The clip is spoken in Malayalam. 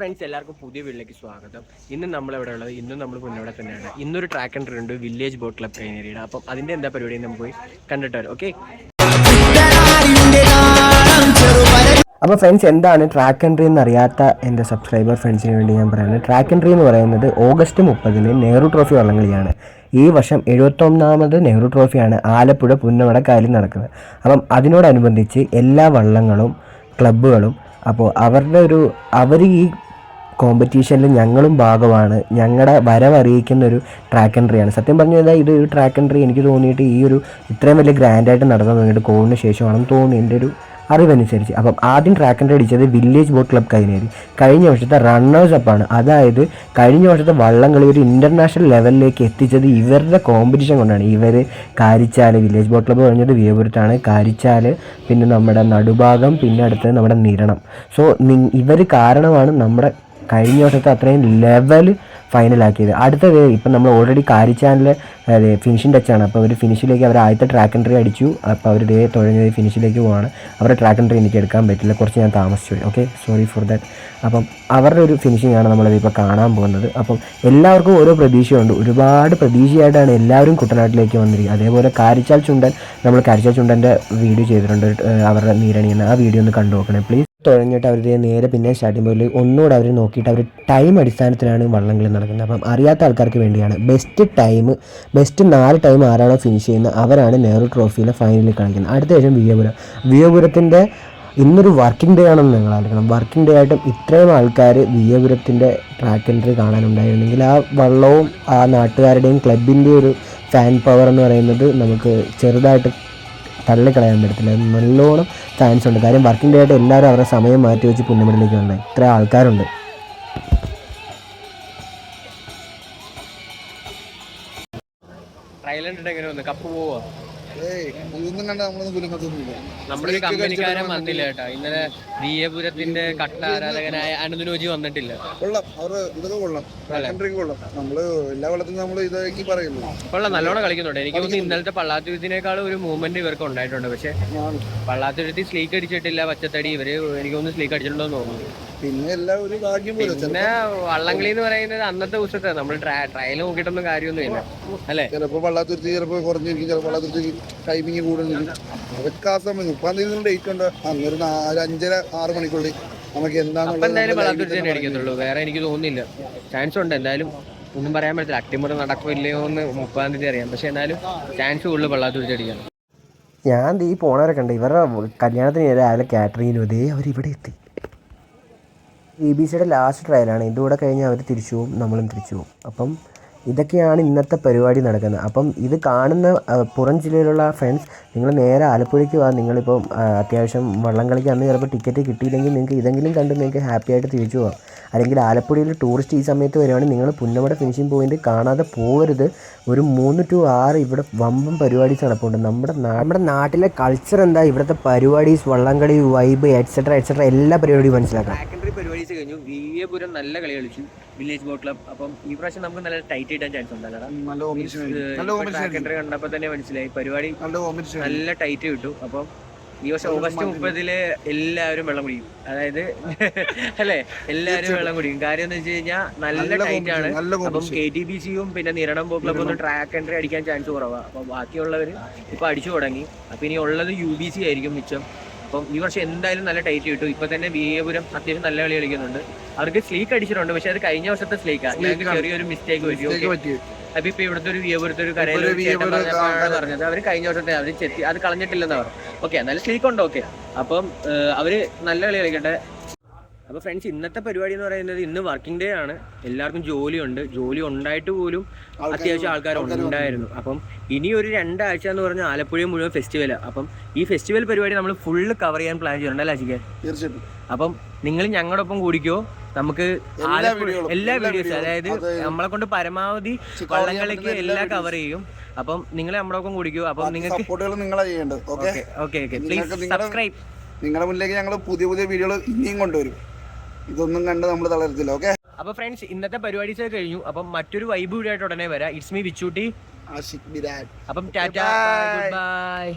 ഫ്രണ്ട്സ് എല്ലാവർക്കും പുതിയ വീട്ടിലേക്ക് സ്വാഗതം. ഇന്ന് നമ്മൾ ഇവിടെ ഉള്ളത്? ഇന്നും നമ്മൾ മുന്നോടെ തന്നെയാണ്. ഇന്നൊരു ട്രാക്ക് ആൻഡ് ഉണ്ട് വില്ലേജ് ബോട്ട് ക്ലബ് കൈനേരിയുടെ അപ്പം അതിന്റെ എന്താ പരിപാടി നമുക്ക് പോയി കണ്ടിട്ട് വരാം ഓക്കെ അപ്പോൾ ഫ്രണ്ട്സ് എന്താണ് ട്രാക്ക് എൻട്രി എന്ന് അറിയാത്ത എന്റെ സബ്സ്ക്രൈബർ ഫ്രണ്ട്സിന് വേണ്ടി ഞാൻ പറയുന്നത്? ട്രാക്ക് എൻട്രി എന്ന് പറയുന്നത് ഓഗസ്റ്റ് മുപ്പതിന് നെഹ്റു ട്രോഫി വള്ളംകളിയാണ് ഈ വർഷം എഴുപത്തൊന്നാമത് നെഹ്റു ട്രോഫിയാണ് ആലപ്പുഴ പുന്നമടക്കായലിൽ നടക്കുന്നത്. അപ്പം അതിനോടനുബന്ധിച്ച് എല്ലാ വള്ളങ്ങളും ക്ലബ്ബുകളും അപ്പോൾ അവരുടെ ഒരു അവർ ഈ കോമ്പറ്റീഷനിൽ ഞങ്ങളും ഭാഗമാണ്. ഞങ്ങളുടെ വരവറിയിക്കുന്ന ഒരു ട്രാക്ക് എൻട്രിയാണ് സത്യം പറഞ്ഞു കഴിഞ്ഞാൽ ഇത് ഒരു ട്രാക്ക് എൻട്രി എനിക്ക് തോന്നിയിട്ട് ഈ ഒരു ഇത്രയും വലിയ ഗ്രാൻഡായിട്ട് നടന്നു തുടങ്ങിയിട്ട് കോവിഡിന് ശേഷമാണെന്ന് തോന്നി എന്റെ ഒരു അറിവനുസരിച്ച്. അപ്പം ആദ്യം ട്രാക്ക് ആൻഡ് അടിച്ചത് വില്ലേജ് ബോട്ട് ക്ലബ് കൈനേരി കഴിഞ്ഞ വർഷത്തെ റണ്ണേഴ്സ് അപ്പാണ് അതായത് കഴിഞ്ഞ വർഷത്തെ വള്ളംകളി ഒരു ഇന്റർനാഷണൽ ലെവലിലേക്ക് എത്തിച്ചത് ഇവരുടെ കോമ്പറ്റീഷൻ കൊണ്ടാണ്. ഇവർ കാരിച്ചാൽ വില്ലേജ് ബോട്ട് ക്ലബ് പറഞ്ഞത് വിയപുരത്താണ് കാരിച്ചാൽ പിന്നെ നമ്മുടെ നടുഭാഗം പിന്നെ അടുത്തത് നമ്മുടെ നിരണം. സോ ഇവർ കാരണമാണ് നമ്മുടെ കഴിഞ്ഞ വർഷത്തെ അത്രയും ലെവൽ ഫൈനലാക്കിയത് അടുത്തത് ഇപ്പം നമ്മൾ ഓൾറെഡി കാരി കാരിച്ചാനിൽ ഫിനിഷിംഗ് ടച്ചാണ് അപ്പോൾ അവർ ഫിനിഷിലേക്ക് അവർ ആദ്യത്തെ ട്രാക്ക് എൻട്രി അടിച്ചു. അപ്പോൾ അവർ ഇതേ തുഴഞ്ഞത് ഫിനിഷിലേക്ക് പോവാണ്. അവരുടെ ട്രാക്ക് എൻട്രി എനിക്ക് എടുക്കാൻ പറ്റില്ല. കുറച്ച് ഞാൻ താമസിച്ചു ഓക്കെ സോറി ഫോർ ദാറ്റ് അപ്പം അവരുടെ ഒരു ഫിനിഷിംഗ് ആണ് നമ്മളത് ഇപ്പോൾ കാണാൻ പോകുന്നത്. അപ്പം എല്ലാവർക്കും ഓരോ പ്രതീക്ഷയുണ്ട്. ഒരുപാട് പ്രതീക്ഷയായിട്ടാണ് എല്ലാവരും കുട്ടനാട്ടിലേക്ക് വന്നിരിക്കുന്നത്. അതേപോലെ കാരിച്ചാൽ ചുണ്ടൻ നമ്മൾ കാരിച്ചാൽ ചുണ്ടന്റെ വീഡിയോ ചെയ്തിട്ടുണ്ട്. അവരുടെ നീരണി എന്ന ആ വീഡിയോ ഒന്ന് കണ്ടു നോക്കണേ പ്ലീസ് തുഴഞ്ഞിട്ട് അവരുടെ നേരെ പിന്നെ സ്റ്റാർട്ടിംഗ് പോയി ഒന്നുകൂടെ അവർ നോക്കിയിട്ട് അവർ ടൈം അടിസ്ഥാനത്തിലാണ് വള്ളംകളി നടക്കുന്നത്. അപ്പം അറിയാത്ത ആൾക്കാർക്ക് വേണ്ടിയാണ്. ബെസ്റ്റ് ടൈം ബെസ്റ്റ് നാല് ടൈം ആരാണോ ഫിനിഷ് ചെയ്യുന്നത് അവരാണ് നെഹ്റു ട്രോഫിയിലെ ഫൈനലിൽ കളിക്കുന്നത്. അടുത്ത ശേഷം വിയപുരം വിയപുരത്തിന്റെ ഇന്നൊരു വർക്കിംഗ് ഡേ ആണെന്ന് നിങ്ങൾ ആലോചിക്കണം. വർക്കിംഗ് ഡേ ആയിട്ടും ഇത്രയും ആൾക്കാർ വിയപുരത്തിന്റെ ട്രാക്ക് എൻട്രി കാണാനുണ്ടായിരുന്നെങ്കിൽ ആ വള്ളവും ആ നാട്ടുകാരുടെയും ക്ലബിന്റെ ഒരു ഫാൻ പവർ എന്ന് പറയുന്നത് നമുക്ക് ചെറുതായിട്ട് തള്ളിക്കളയാൻ പറ്റത്തില്ല. നല്ലോണം ചാൻസ് ഉണ്ട്. കാര്യം വർക്കിംഗ് ഡേ ആയിട്ട് എല്ലാവരും അവരുടെ സമയം മാറ്റി വെച്ച് പുന്നമടിലേക്ക് വന്നത് ഇത്ര ആൾക്കാരുണ്ട്. ട്രയലുണ്ട് എങ്ങനെ കപ്പ് പോവാ? ഏയ് ഇതൊന്നും കണ്ട നമ്മളൊന്നും കുലുങ്ങത്തൊന്നുമില്ല. നമ്മുടെ ഒരു കമ്പനിക്കാരൻ വന്നില്ല കേട്ടോ. ഇന്നലെ ദീയപുരത്തിന്റെ കട്ട ആരാധകനായ അനുദിനോജി വന്നിട്ടില്ല. കൊള്ളാം. അവർ ഇതൊക്കെ കൊള്ളാം. കൺട്രിക്ക് കൊള്ളാം. നമ്മൾ എല്ലാ വെള്ളത്തിനും നമ്മൾ ഇതാക്കി പറയുന്നു. കൊള്ളാം. നല്ലോണം കളിക്കുന്നുണ്ട്. എനിക്ക് തോന്നുന്നു ഇന്നലത്തെ പള്ളാത്തുരുത്തിനേക്കാൾ ഒരു മൂവ്മെന്റ് ഇവർക്ക് ഉണ്ടായിട്ടുണ്ട്. പക്ഷെ പള്ളാത്തുരുത്തി സ്ലീക്ക് അടിച്ചിട്ടില്ല പച്ചത്തടി. ഇവർ എനിക്ക് തോന്നുന്നു സ്ലീക്ക് അടിച്ചിട്ടുണ്ടോ എന്ന് തോന്നുന്നു. പിന്നെ എല്ലാം ഒരു ഭാഗ്യം പോലെ. പിന്നെ വള്ളംകളി എന്ന് പറയുന്നത് അന്നത്തെ ദിവസത്തെ. നമ്മൾ ട്രയൽ നോക്കിയിട്ടൊന്നും കാര്യമൊന്നുമില്ല. അല്ലേ? ചിലപ്പോ പള്ളാത്തുരുത്തി ചിലപ്പോ കുറഞ്ഞിരിക്കും ചിലപ്പോ വള്ളാത്തുരുത്തി ടൈമിങ് കൂടുന്നുണ്ട്. അതൊക്കെ ആ സമയം മുപ്പാം തീയതി ഡേറ്റ് ഉണ്ട്. അന്നൊരു നാല് അഞ്ചര ആറ് മണിക്കുള്ളിൽ നമുക്ക് അപ്പൊ എന്താണെന്നുള്ളത് വേറെ എനിക്ക് തോന്നുന്നില്ല. ചാൻസ് ഉണ്ട്. എന്തായാലും ഒന്നും പറയാൻ പറ്റില്ല അട്ടിമുറി നടക്കില്ലയോ എന്ന് മുപ്പതാം തീയതി അറിയാം. പക്ഷെ എന്നാലും ചാൻസ് കൂടുതൽ പള്ളാത്തുരുത്തി അടിക്കണം ഞാൻ ഈ പോണവരെ കണ്ട. ഇവരുടെ കല്യാണത്തിന് രാവിലെ കാറ്ററിങ്ങിനും അതേ അവർ ഇവിടെ എത്തി. ഇ ബി സിയുടെ ലാസ്റ്റ് ട്രയലാണ് ഇതുകൂടെ കഴിഞ്ഞാൽ അവർ തിരിച്ചു പോകും. നമ്മളും തിരിച്ചു പോകും. അപ്പം ഇതൊക്കെയാണ് ഇന്നത്തെ പരിപാടി നടക്കുന്നത്. അപ്പം ഇത് കാണുന്ന പുറം ജില്ലയിലുള്ള ഫ്രണ്ട്സ് നിങ്ങൾ നേരെ ആലപ്പുഴയ്ക്ക് വാ. നിങ്ങളിപ്പോൾ അത്യാവശ്യം വള്ളം കളിക്ക് അന്ന് ചിലപ്പോൾ ടിക്കറ്റ് കിട്ടിയില്ലെങ്കിൽ നിങ്ങൾക്ക് ഇതെങ്കിലും കണ്ട് നിങ്ങൾക്ക് ഹാപ്പി ആയിട്ട് തിരിച്ചു പോകാം അല്ലെങ്കിൽ ആലപ്പുഴയിൽ ടൂറിസ്റ്റ് ഈ സമയത്ത് വരുവാണെങ്കിൽ നിങ്ങൾ പുന്നമട ഫിനിഷിംഗ് പോയിന്റ് കാണാതെ പോകരുത് ഒരു മൂന്ന് ടു ആറ് ഇവിടെ വമ്പം പരിപാടീസ് നടപ്പുണ്ട്. നമ്മുടെ നമ്മുടെ നാട്ടിലെ കൾച്ചർ എന്താ? ഇവിടുത്തെ പരിപാടീസ് വള്ളംകളി വൈബ് എക്സെട്ര എക്സെട്ര എല്ലാ പരിപാടിയും മനസ്സിലാക്കാം സെക്കൻഡറി പരിപാടീസ് കഴിഞ്ഞു. വിവിയപുരം നല്ല കളി കളിച്ചു. വില്ലേജ് ബോട്ട് ക്ലബ് അപ്പം ഈ പ്രാവശ്യം നമുക്ക് നല്ല ടൈറ്റ് കിട്ടാൻ ചാൻസ് ഉണ്ടല്ലോ കണ്ടപ്പോ തന്നെ മനസ്സിലായി. പരിപാടി നല്ല ടൈറ്റ് കിട്ടും. അപ്പം ഈ വർഷം ഓഗസ്റ്റ് മുപ്പതിൽ എല്ലാവരും വെള്ളം കുടിക്കും. അതായത് അല്ലെ? എല്ലാവരും വെള്ളം കുടിക്കും. കാര്യം എന്ന് വെച്ച് കഴിഞ്ഞാൽ നല്ല ടൈറ്റ് ആണ്. അപ്പം കെ ടി ബി സിയും പിന്നെ നിരണം ക്ലബ് ഒന്നും ട്രാക്ക് എൻട്രി അടിക്കാൻ ചാൻസ് കുറവാണ് അപ്പൊ ബാക്കിയുള്ളവര് ഇപ്പൊ അടിച്ചു തുടങ്ങി. അപ്പൊ ഇനി ഉള്ളത് യു ബി സി ആയിരിക്കും മിച്ചം. അപ്പം ഈ വർഷം എന്തായാലും നല്ല ടൈറ്റ് കിട്ടും. ഇപ്പൊ തന്നെ വിയപുരം അത്യാവശ്യം നല്ല കളി കളിക്കുന്നുണ്ട്. അവർക്ക് സ്ലീക്ക് അടിച്ചിട്ടുണ്ട്. പക്ഷെ അത് കഴിഞ്ഞ വർഷത്തെ സ്ലീക്കാണ് ഞങ്ങൾക്ക് ചെറിയൊരു മിസ്റ്റേക്ക് പറ്റി. അപ്പൊ ഇപ്പൊ ഇവിടുത്തെ ഒരു വിയപുരത്തെ ഒരു കരയിൽ പറഞ്ഞത്. അവർ കഴിഞ്ഞ വർഷത്തെ അവർ ചെത്തി. അത് കളഞ്ഞിട്ടില്ലെന്ന് പറഞ്ഞു. ഓക്കെ എന്നാലും സ്ലീക്ക് ഉണ്ട്. ഓക്കെ അപ്പം അവർ നല്ല കളി കളിക്കട്ടെ. അപ്പൊ ഫ്രണ്ട്സ് ഇന്നത്തെ പരിപാടി എന്ന് പറയുന്നത് ഇന്ന് വർക്കിംഗ് ഡേ ആണ്. എല്ലാവർക്കും ജോലിയുണ്ട്. ജോലി ഉണ്ടായിട്ട് പോലും അത്യാവശ്യം ആൾക്കാർ ഉണ്ടായിരുന്നു. അപ്പം ഇനി ഒരു രണ്ടാഴ്ച എന്ന് പറഞ്ഞാൽ ആലപ്പുഴ മുഴുവൻ ഫെസ്റ്റിവലാണ് അപ്പം ഈ ഫെസ്റ്റിവൽ പരിപാടി നമ്മൾ ഫുള്ള് കവർ ചെയ്യാൻ പ്ലാൻ ചെയ്യുന്നുണ്ട് അല്ലേ അജിക്കാൻ തീർച്ചയായിട്ടും. അപ്പം നിങ്ങൾ ഞങ്ങളുടെ ഒപ്പം കൂടിക്കോ. നമുക്ക് എല്ലാ ആലപ്പുഴ എല്ലാ എല്ലാ വീഡിയോസ് അതായത് അത് നമ്മളെ കൊണ്ട് പരമാവധി പറ്റുന്ന എല്ലാ കവർ ചെയ്യും. അപ്പം നിങ്ങൾ നമ്മുടെ കൂടിക്കോ. അപ്പം നിങ്ങൾക്ക് നിങ്ങളുടെ മുന്നിലേക്ക് ഞങ്ങൾ പുതിയ പുതിയ വീഡിയോകൾ ഇനിയും കൊണ്ടുവരും. ഇതൊന്നും കണ്ട് നമ്മൾ തളരത്തില്ല ഓക്കെ അപ്പൊ ഫ്രണ്ട്സ് ഇന്നത്തെ പരിപാടി കഴിഞ്ഞു. അപ്പം മറ്റൊരു വൈബ് വീഡിയോ ആയിട്ട് ഉടനെ വരാം. It's me Vichootty. Ashik Biran അപ്പം ടാറ്റ ബൈ